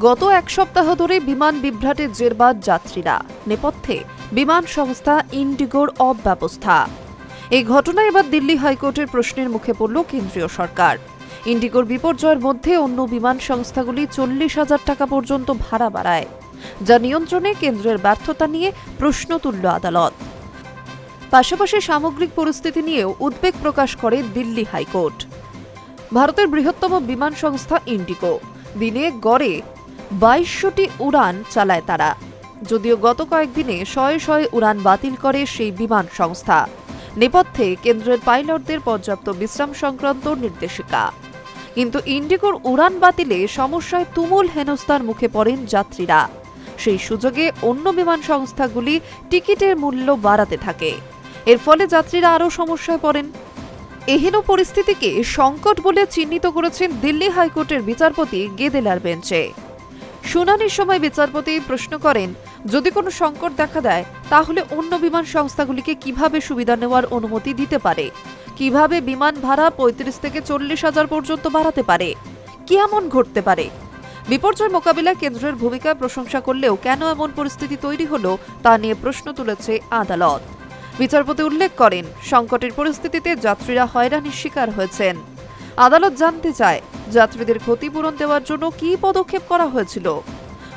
গত এক সপ্তাহ ধরে বিমান বিভ্রাটে জেরবাদ যাত্রীরা। নেপথ্যে বিমান সংস্থা ইন্ডিগোর অব্যবস্থা। এই ঘটনায় এবার দিল্লি হাইকোর্টের প্রশ্নের মুখে পড়ল কেন্দ্রীয় সরকার। ইন্ডিগোর বিপর্যয়ের মধ্যে অন্য বিমান সংস্থাগুলি চল্লিশ হাজার টাকা পর্যন্ত ভাড়া বাড়ায়, যা নিয়ন্ত্রণে কেন্দ্রের ব্যর্থতা নিয়ে প্রশ্ন তুলল আদালত। পাশাপাশি সামগ্রিক পরিস্থিতি নিয়েও উদ্বেগ প্রকাশ করে দিল্লি হাইকোর্ট। ভারতের বৃহত্তম বিমান সংস্থা ইন্ডিগো। দিনে গড়ে বাইশশোটি উড়ান চালায় তারা। যদিও গত কয়েকদিনে শয়ে শয়ে উড়ান বাতিল করে সেই বিমান সংস্থা। নেপথ্যে কেন্দ্রের পাইলটদের পর্যাপ্ত বিশ্রাম সংক্রান্ত নির্দেশিকা। কিন্তু ইন্ডিগোর উড়ান বাতিলে সমস্যায় তুমুল হেনস্থার মুখে পড়েন যাত্রীরা। সেই সুযোগে অন্য বিমান সংস্থাগুলি টিকিটের মূল্য বাড়াতে থাকে। এর ফলে যাত্রীরা আরও সমস্যায় পড়েন। এহেন পরিস্থিতিকে সংকট বলে চিহ্নিত করেছেন দিল্লি হাইকোর্টের বিচারপতি গেদেলার বেঞ্চে। শুনানির সময় বিচারপতি প্রশ্ন করেন, যদি কোনো সংকট দেখা দেয়, তাহলে অন্য বিমান সংস্থাগুলিকে কীভাবে সুবিধা নেওয়ার অনুমতি দিতে পারে? কীভাবে বিমান ভাড়া পঁয়ত্রিশ থেকে চল্লিশ হাজার পর্যন্ত বাড়াতে পারে? কি এমন ঘটতে পারে? বিপর্যয় মোকাবিলায় কেন্দ্রের ভূমিকায় প্রশংসা করলেও কেন এমন পরিস্থিতি তৈরি হলো, তা নিয়ে প্রশ্ন তুলেছে আদালত। বিচারপতি উল্লেখ করেন, সংকটের পরিস্থিতিতে যাত্রীরা হয়রানির শিকার হয়েছেন। আদালত জানতে চায়, যাত্রীদের ক্ষতিপূরণ দেওয়ার জন্য কি পদক্ষেপ করা হয়েছিল।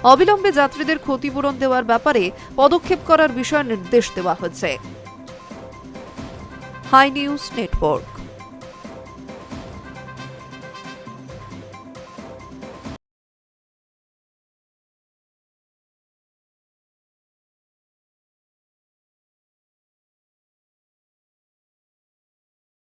অবিলম্বে যাত্রীদের ক্ষতিপূরণ দেওয়ার ব্যাপারে পদক্ষেপ করার বিষয়ে নির্দেশ দেওয়া হয়েছে। High news network.